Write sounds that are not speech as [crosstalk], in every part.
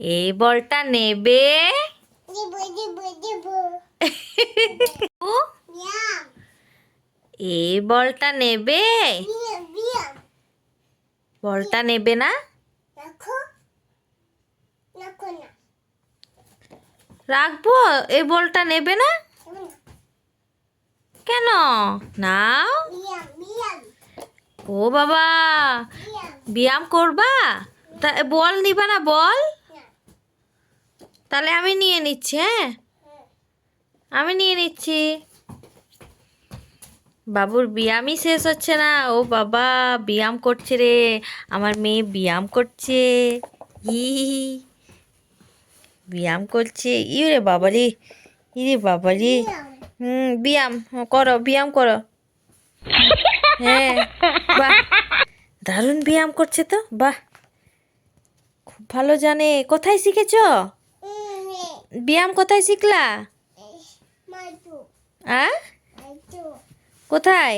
এই বলটা নেবে. [laughs] এই বলটা নেবে. বলটা নেবে না. রাখব? এই বলটা নেবে না? কেন? নাও. ও বাবা। ব্যায়াম করবা? তা বল নিবা না বল. তাহলে আমি নিয়ে নিচ্ছি হ্যাঁ? আমি নিয়ে নিচ্ছি। বাবুর ব্যায়ামই শেষ হচ্ছে না। ও বাবা, ব্যায়াম করছে রে। আমার মেয়ে ব্যায়াম করছে। ই, ব্যায়াম করছে। ই রে বাবারে, ই রে বাবারে। হুম, ব্যায়াম করো ব্যায়াম করো। হ্যাঁ বাহ। দারুণ ব্যায়াম করছে তো, বাহ। খুব ভালো জানে। কোথায় শিখেছ? ব্যায়াম কোথায় শিখলা. আ? কোথায়?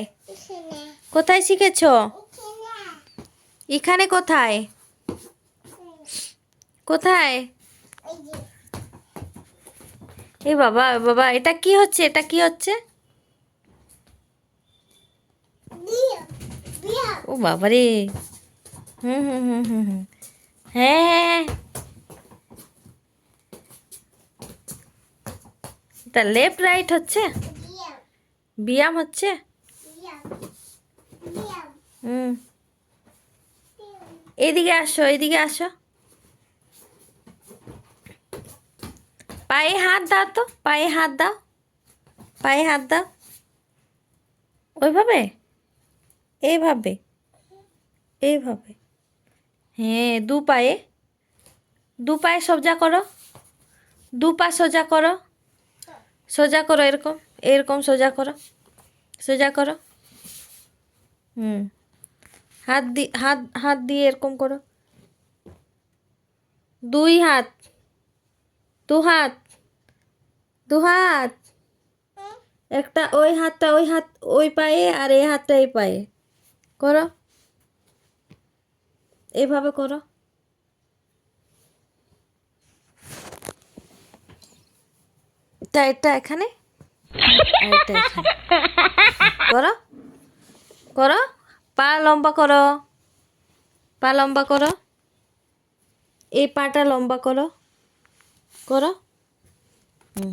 কোথায় শিখেছ? এখানে। কোথায়? কোথায়. এ বাবা বাবা এটা কি হচ্ছে? এটা কি হচ্ছে. ও বাবা রে হুম হুম হুম হুম। হুম হ্যাঁ হ্যাঁ। এটা লেফট রাইট হচ্ছে. ব্যায়াম হচ্ছে. হুম. এইদিকে আসো এইদিকে আসো। পায়ে হাত দাও তো, পায়ে হাত দাও। পায়ে হাত দাও। ওইভাবে? এইভাবে? এইভাবে? হ্যাঁ দু পায়ে। দু পায়ে সোজা করো। দু পা সোজা করো। সোজা করো এরকম এরকম সোজা করো সোজা করো। হুম, হাত দি, হাত হাত দিয়ে এরকম করো। দুই হাত, দু হাত দু হাত। একটা ওই হাতটা ওই হাত, ওই পায়ে আর এই হাতটা এই পায়ে। করো। এইভাবে করো। এটা এটা এখানে। করো। করো। পা লম্বা করো। পা লম্বা করো। এই পাটা লম্বা করো। করো। হুম।